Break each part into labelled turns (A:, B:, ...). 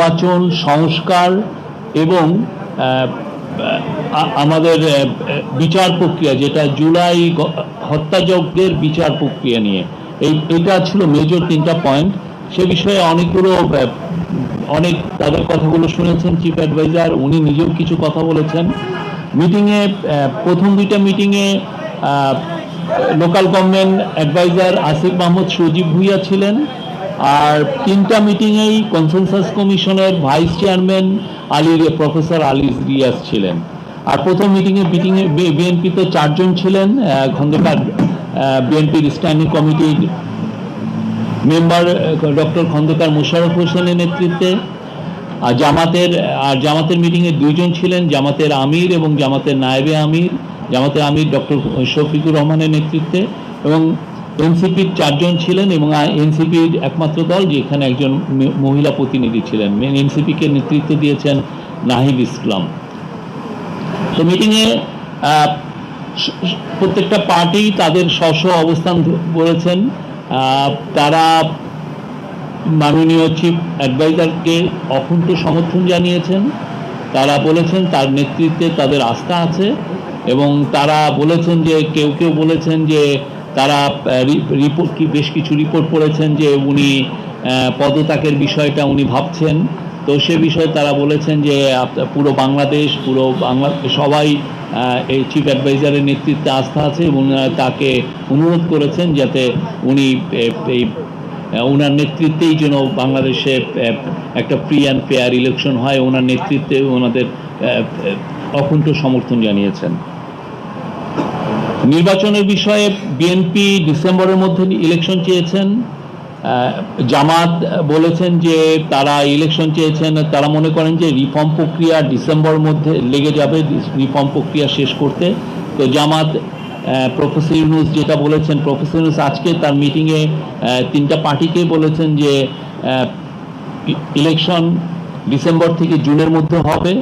A: নির্বাচন, সংস্কার এবং আমাদের বিচার প্রক্রিয়া, যেটা জুলাই হত্যাযজ্ঞের বিচার প্রক্রিয়া নিয়ে। এই, এটা ছিল মেজর তিনটা পয়েন্ট সে বিষয়ে অনেকগুলো অনেক তাদের কথাগুলো শুনেছেন চিফ অ্যাডভাইজার উনি নিজেও কিছু কথা বলেছেন। মিটিংয়ে প্রথম দুইটা মিটিংয়ে local government adviser Asif Mahmud Sajib Bhuiyan ছিলেন। আর তিনটা মিটিংয়েই কনসেনসাস কমিশনের vice chairman Ali professor Ali Riaz ছিলেন। আর প্রথম মিটিংয়ে মিটিংয়ে বিএনপিতে চারজন ছিলেন খন্দকার বিএনপির স্ট্যান্ডিং কমিটির মেম্বার ডক্টর খন্দকার মুশারফ হোসেনের নেতৃত্বে। আর জামাতের আর জামাতের মিটিংয়ে দুইজন ছিলেন, জামাতের আমির এবং জামাতের নায়েবে আমির, জামাতের আমির ডক্টর শফিকুর রহমানের নেতৃত্বে এবং এনসিপির চারজন ছিলেন এবং এনসিপির একমাত্র দল যেখানে একজন মহিলা প্রতিনিধি ছিলেন। এনসিপিকে নেতৃত্ব দিয়েছেন নাহিদ ইসলাম। তো মিটিংয়ে প্রত্যেকটা পার্টি তাদের স্ব অবস্থান বলেছেন। তারা মাননীয় চিফ অ্যাডভাইজারকে অকুণ্ঠ সমর্থন জানিয়েছেন। তারা বলেছেন তার নেতৃত্বে তাদের আস্থা আছে এবং তারা বলেছেন যে, কেউ কেউ বলেছেন যে তারা রিপোর্ট কি, বেশ কিছু রিপোর্ট পড়েছেন যে উনি পদত্যাগের বিষয়টা উনি ভাবছেন। তো সে বিষয়ে তারা বলেছেন যে পুরো বাংলাদেশ, পুরো বাংলা, সবাই এই চিফ অ্যাডভাইজারের নেতৃত্বে আস্থা আছে এবং তাকে অনুরোধ করেছেন যাতে উনি এই ওনার নেতৃত্বেই যেন বাংলাদেশে একটা ফ্রি অ্যান্ড ফেয়ার ইলেকশন হয়। ওনার নেতৃত্বে ওনাদের অকুণ্ঠ সমর্থন জানিয়েছেন। নির্বাচনের বিষয়ে বিএনপি ডিসেম্বরের মধ্যে ইলেকশন চেয়েছেন। জামাত বলেছেন যে তারা ইলেকশন চেয়েছেন। তারা মনে করেন যে রিফর্ম প্রক্রিয়া ডিসেম্বর মধ্যে লেগে যাবে রিফর্ম প্রক্রিয়া শেষ করতে। তো জামাত প্রফেসর ইউনুস যেটা বলেছেন প্রফেসর ইউনুস আজকে তার মিটিংয়ে তিনটা পার্টিকে বলেছেন যে ইলেকশন ডিসেম্বর থেকে জুনের মধ্যে হবে।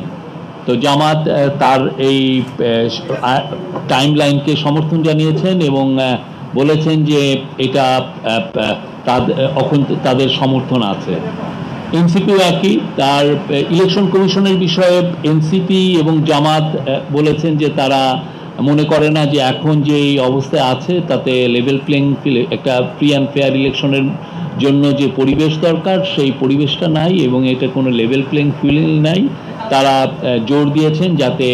A: তো জামাত তার এই টাইম লাইনকে সমর্থন জানিয়েছেন এবং বলেছেন যে এটা তাদের সমর্থন আছে। এনসিপিও একই, তার ইলেকশন কমিশনের বিষয়ে এনসিপি এবং জামাত বলেছেন যে তারা মনে করে না যে এখন যে এই অবস্থায় আছে, তাতে লেভেল প্লেইং একটা ফ্রি অ্যান্ড ফেয়ার ইলেকশনের জন্য যে পরিবেশ দরকার, সেই পরিবেশটা নাই এবং এটা কোনো লেভেল প্লেইং ফিল্ড নাই। তারা জোর দিয়েছেন যাতে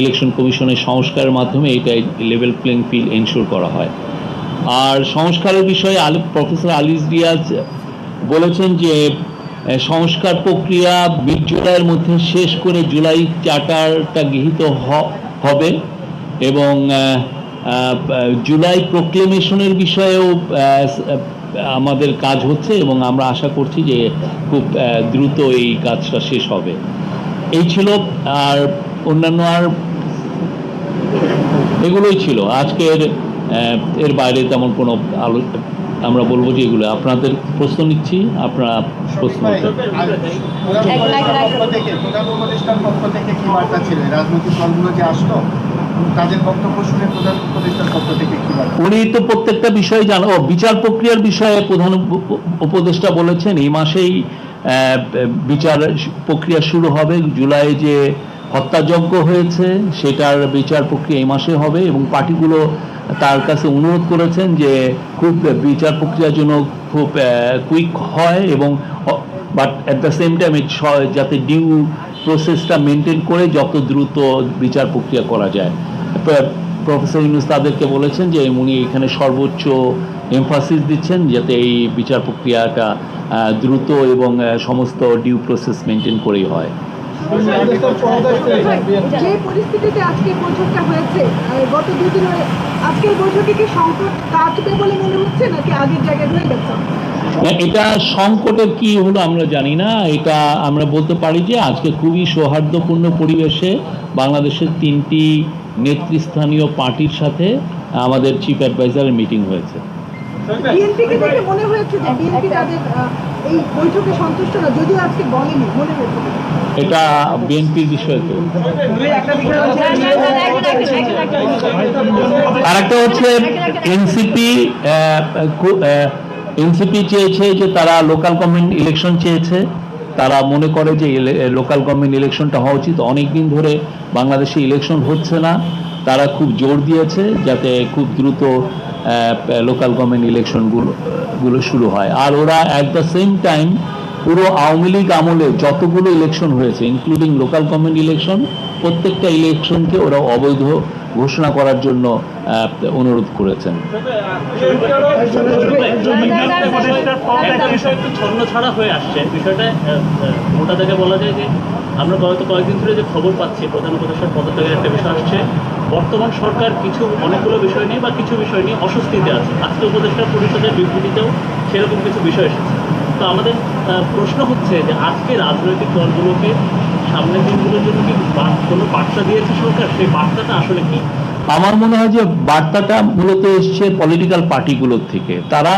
A: ইলেকশন কমিশনের সংস্কারের মাধ্যমে এটা লেভেল প্লেইং ফিল্ড এনশোর করা হয়। আর সংস্কারের বিষয়ে আলি প্রফেসর আলিস রিয়াজ বলেছেন যে সংস্কার প্রক্রিয়া মিড জুলাইয়ের মধ্যে শেষ করে জুলাই চার্টারটা গৃহীত হবে এবং জুলাই প্রোক্লেমেশনের বিষয়েও আমাদের কাজ হচ্ছে এবং আমরা আশা করছি যে খুব আহ, দ্রুত এই কাজটা শেষ হবে। এই ছিল আর অন্যান্য আর এগুলোই ছিল। আজকের এর বাইরে তেমন কোনো আলো আমরা বলব যে এগুলো। আপনাদের প্রশ্ন নিচ্ছি আপনারা প্রশ্ন করতে
B: প্রধান উপদেষ্টার পক্ষ থেকে প্রধান উপদেষ্টার পক্ষ থেকে কি বার্তা ছিল? রাজনৈতিক দলগুলো যে আসলো?
A: উনি তো প্রত্যেকটা বিষয় জানো ও, বিচার প্রক্রিয়ার বিষয়ে প্রধান উপ- উপ- উপদেষ্টা বলেছেন এই মাসেই বিচার প্রক্রিয়া শুরু হবে। জুলাই যে হত্যাযজ্ঞ হয়েছে সেটার বিচার প্রক্রিয়া এই মাসে হবে এবং পার্টিগুলো তার কাছে অনুরোধ করেছেন যে খুব বিচার প্রক্রিয়ার জন্য খুব কুইক হয় এবং but at the same time যাতে ডিউ প্রসেসটা মেনটেন করে যত দ্রুত বিচার প্রক্রিয়া করা যায়। প্রফেসর ইউনুস তাদেরকে বলেছেন যে উনি এখানে সর্বোচ্চ এমফাসিস দিচ্ছেন যাতে এই বিচার প্রক্রিয়াটা দ্রুত এবং সমস্ত ডিউ প্রসেস মেনটেন করেই হয়।
C: আজকের বৈঠকে কি সংকট কাটবে বলে মনে হচ্ছে নাকি আগের জায়গায় গেছে?
A: এটা সংকটের কি হলো আমরা জানি না। এটা আমরা বলতে পারি যে আজকে খুবই সৌহার্দ্যপূর্ণ পরিবেশে বাংলাদেশের তিনটি নেতৃস্থানীয় পার্টির সাথে আমাদের চিফ অ্যাডভাইজারের মিটিং হয়েছে।
C: বিএনপিকে মনে হয়েছে যে বিএনপি তাদের এই বৈঠকে সন্তুষ্ট না যদিও আজকে বলেনি মনে হয়েছে।
A: এটা বিএনপির বিষয় তো। আর একটা হচ্ছে এনসিপি এনসিপি চেয়েছে যে তারা লোকাল গভর্নমেন্ট ইলেকশন চেয়েছে। তারা মনে করে যে লোকাল গভর্নমেন্ট ইলেকশনটা হওয়া উচিত। অনেক দিন ধরে বাংলাদেশে ইলেকশন হচ্ছে না। তারা খুব জোর দিয়েছে যাতে খুব দ্রুত লোকাল গভর্নমেন্ট ইলেকশনগুলো গুলো শুরু হয়। আর ওরা অ্যাট দ্য সেম টাইম পুরো আওয়ামী লীগ আমলে যতগুলো ইলেকশন হয়েছে ইনক্লুডিং লোকাল গভর্নমেন্ট ইলেকশন প্রত্যেকটা ইলেকশনকে ওরা অবৈধ ঘোষণা করার জন্য অনুরোধ করেছেন।
D: হয়ে আসছে বলা যায় যে আমরা গত কয়েকদিন ধরে যে খবর পাচ্ছি প্রধান উপদেষ্টার পদত্যাগের একটা বিষয় আসছে বর্তমান সরকার কিছু অনেকগুলো বিষয় নিয়ে বা কিছু বিষয় নিয়ে অস্বস্তিতে আছে আজকে উপদেষ্টা পরিষদের বিবৃতিতেও সেরকম কিছু বিষয় এসেছে তো আমাদের প্রশ্ন হচ্ছে যে আজকে রাজনৈতিক দলগুলোকে সামনের দিনগুলোর জন্য কি কোনো বার্তা দিয়েছে সরকার? সেই বার্তাটা আসলে কি?
A: আমার মনে হয় যে বার্তাটা মূলত এসছে পলিটিক্যাল পার্টিগুলোর থেকে। তারা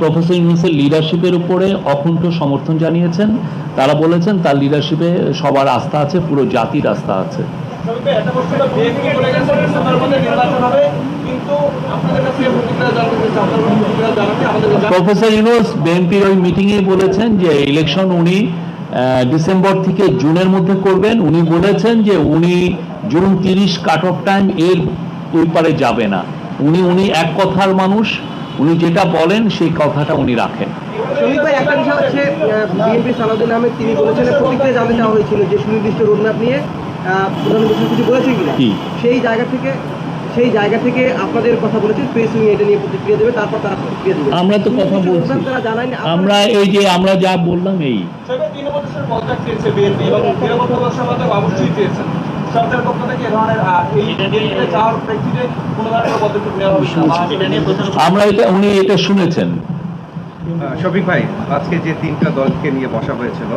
A: প্রফেসর ইউনুসের লিডারশিপের উপরে অকুণ্ঠ সমর্থন জানিয়েছেন। তারা বলেছেন তার লিডারশিপে সবার আস্থা আছে পুরো জাতির আস্থা আছে। প্রফেসর ইউনুস বিএনপির ওই মিটিংয়ে বলেছেন যে ইলেকশন উনি ডিসেম্বর থেকে জুনের মধ্যে করবেন। উনি বলেছেন যে উনি জুন তিরিশ কাট অফ টাইম এর ওই পারে যাবে না। উনি উনি এক কথার মানুষ। উনি যেটা বলেন সেই কথাটা উনি রাখেন।
E: একটা বিষয় হচ্ছে বিএনপি সালাউদ্দিন আহমেদ তিনি বলেছেন প্রতিক্রিয়া জানতে চাওয়া হয়েছিল যে সুনির্দিষ্ট রোডম্যাপ নিয়ে আহ, প্রধানমন্ত্রী কিছু বলেছেন কিনা? সেই জায়গা থেকে সেই জায়গা থেকে আপনাদের কথা বলেছেন প্রেস উইং এটা নিয়ে প্রতিক্রিয়া দেবে তারপর তারা প্রতিক্রিয়া দেবে।
A: আমরা তো কথা বলছি। আমরা এই যে আমরা যা বললাম এই। আমরা এটা উনি এটা শুনেছেন।
F: শফিক ভাই আজকে যে তিনটা দলকে নিয়ে বসা হয়েছিল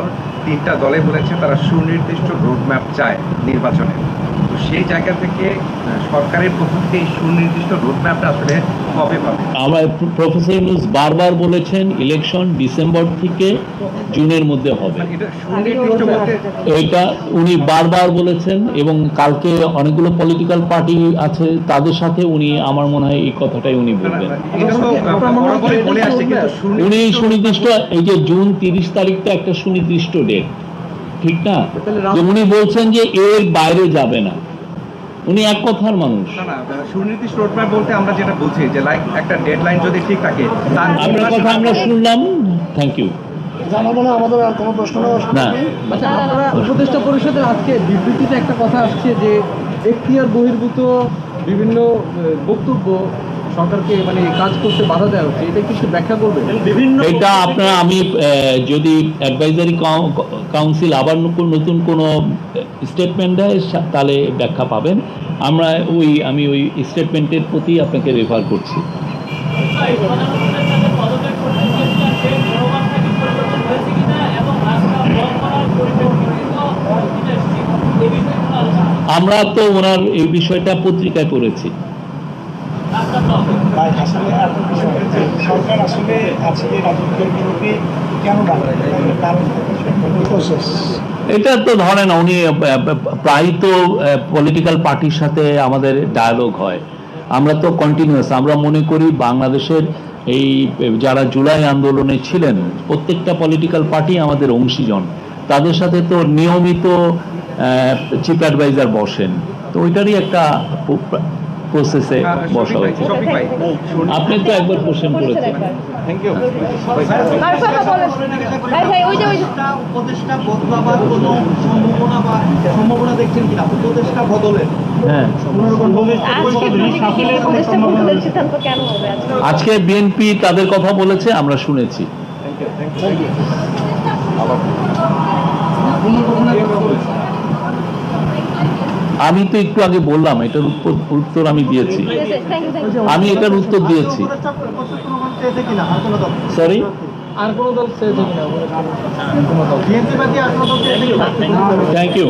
F: তিনটা দলে বলেছে তারা সুনির্দিষ্ট রোডম্যাপ চায় নির্বাচনে। তো সেই জায়গা থেকে সরকারের পক্ষ থেকে এই সুনির্দিষ্ট রোডম্যাপটা আসলে কবে পাবে?
A: আমরা প্রফেসর ইউনুস বারবার বলেছেন ইলেকশন ডিসেম্বর থেকে জুনের মধ্যে হবে।
F: মানে এটা
A: এটা উনি বারবার বলেছেন এবং কালকে অনেকগুলো পলিটিক্যাল পার্টি আছে তাদের সাথে উনি আমার মনে হয় এই কথাটাই উনি বলবেন। উনি
F: সুনির্দিষ্ট
A: এই যে জুন তিরিশ তারিখটা একটা সুনির্দিষ্ট ডেট ঠিক না? উনি বলছেন যে এর বাইরে যাবে না। উনি এক কথার মানুষ।
F: না না সুনির্দিষ্ট রোডম্যাপ বলতে আমরা যেটা বুঝি যে লাইক একটা ডেডলাইন যদি ঠিক থাকে
A: আপনার কথা আমরা শুনলাম। থ্যাংক ইউ না।
E: আচ্ছা উপদেষ্টা পরিষদের আজকে বিবৃতিতে একটা কথা আসছে যে এখতিয়ার বহির্ভূত বিভিন্ন বক্তব্য সরকারকে মানে কাজ করতে বাধা দেওয়া হচ্ছে এটা কিছু ব্যাখ্যা করবেন
D: বিভিন্ন
A: এটা আপনারা আমি আহ, যদি অ্যাডভাইজারি কাউন্সিল আবার নতুন- নতুন কোনো স্টেটমেন্ট দেয় তাহলে ব্যাখ্যা পাবেন। আমরা ওই আমি ওই স্টেটমেন্টের প্রতি আপনাকে রেফার করছি। আমরা তো ওনার এই বিষয়টা পত্রিকায় পড়েছি।
G: ভাই আসলে এত বিষয় যে সরকার আসলে আজকে রাজনৈতিক দলগুলোকে কেন কারণ প্রসেস
A: এটা তো ধরেন উনি প্রায় তো পলিটিক্যাল পার্টির সাথে আমাদের ডায়ালগ হয়। আমরা তো কন্টিনিউয়াস আমরা মনে করি বাংলাদেশের এই যারা জুলাই আন্দোলনে ছিলেন প্রত্যেকটা পলিটিক্যাল পার্টি আমাদের অংশীজন। তাদের সাথে তো নিয়মিত চিফ অ্যাডভাইজার বসেন। তো ওইটারই একটা প্রসেসে
F: আহ,
A: বসা হয়েছে। আপনি তো একবার কোশ্চেন করেছেন।
F: থ্যাংক ইউ
A: হ্যাঁ।
H: আজকে
A: বিএনপি তাদের কথা বলেছে আমরা শুনেছি। আমি তো একটু আগে বললাম এটার উত্তর উত্তর আমি দিয়েছি। আমি এটার উত্তর দিয়েছি। সরি? Thank you